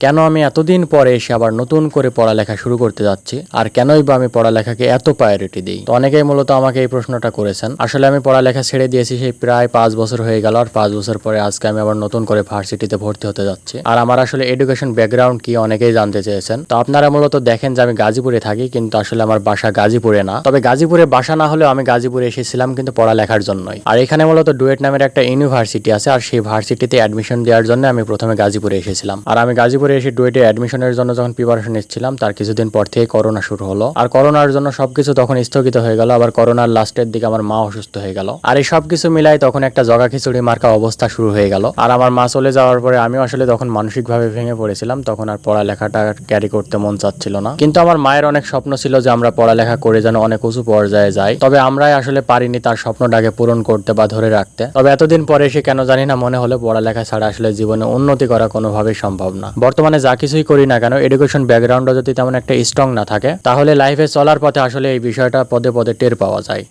কেন আমি এতদিন পরে এসে আবার নতুন করে পড়ালেখা শুরু করতে যাচ্ছি? আর কেনই বা আমি পড়ালেখাকে এত প্রায়োরিটি দিই? তো অনেকেই মূলত আমাকে এই প্রশ্নটা করেছেন। আসলে আমি পড়ালেখা ছেড়ে দিয়েছি সেই প্রায় পাঁচ বছর হয়ে গেল আর পাঁচ বছর পরে আজকে আমি আবার নতুন করে ভার্সিটিতে ভর্তি হতে যাচ্ছি। আর আমার আসলে এডুকেশন ব্যাকগ্রাউন্ড কি অনেকেই জানতে চেয়েছেন। তো আপনারা মূলত দেখেন যে আমি গাজীপুরে থাকি কিন্তু আসলে আমার বাসা গাজীপুরে না। তবে গাজীপুরে বাসা না হলেও আমি গাজীপুরে এসেছিলাম কিন্তু পড়ালেখার জন্যই। আর এখানে মূলত ডুয়েট নামের একটা ইউনিভার্সিটি আছে আর সেই ভার্সিটিতে অ্যাডমিশন দেওয়ার জন্য আমি প্রথমে গাজীপুরে এসেছিলাম। আর আমি গাজীপুরে এসে ডুয়েটে অ্যাডমিশনের জন্য যখন প্রিপারেশন নিচ্ছিলাম, তার কিছুদিন পর থেকে করোনা শুরু হলো। আর করোনার জন্য সবকিছু তখন স্থগিত হয়ে গেল, আবার করোনার লাস্টের দিকে আমার মা অসুস্থ হয়ে গেল। আর এই সবকিছু মিলাই তখন একটা জগা খিচুড়ি মার্কা অবস্থা শুরু হয়ে গেল। আর আমার মা চলে যাওয়ার পরে আমিও আসলে তখন মানসিকভাবে ভেঙে পড়েছিলাম, তখন আর পড়ালেখাটা ক্যারি করতে মন চাচ্ছিল না। কিন্তু আমার মায়ের অনেক স্বপ্ন ছিল যে আমরা পড়ালেখা করে যেন অনেক উঁচু পর্যায়ে যাই। তবে আমরাই আসলে পারিনি তার স্বপ্নটাকে পূরণ করতে বা ধরে রাখতে। তবে এতদিন পরে এসে কেন জানি না মনে হলো, পড়ালেখা ছাড়া আসলে জীবনে উন্নতি করা কোনোভাবেই সম্ভব না। বর্তমানে যা কিছুই করি না কেন এডুকেশন ব্যাকগ্রাউন্ডও যদি তেমন একটা স্ট্রং না থাকে, তাহলে লাইফে চলার পথে আসলে এই বিষয়টা পদে পদে টের পাওয়া যায়।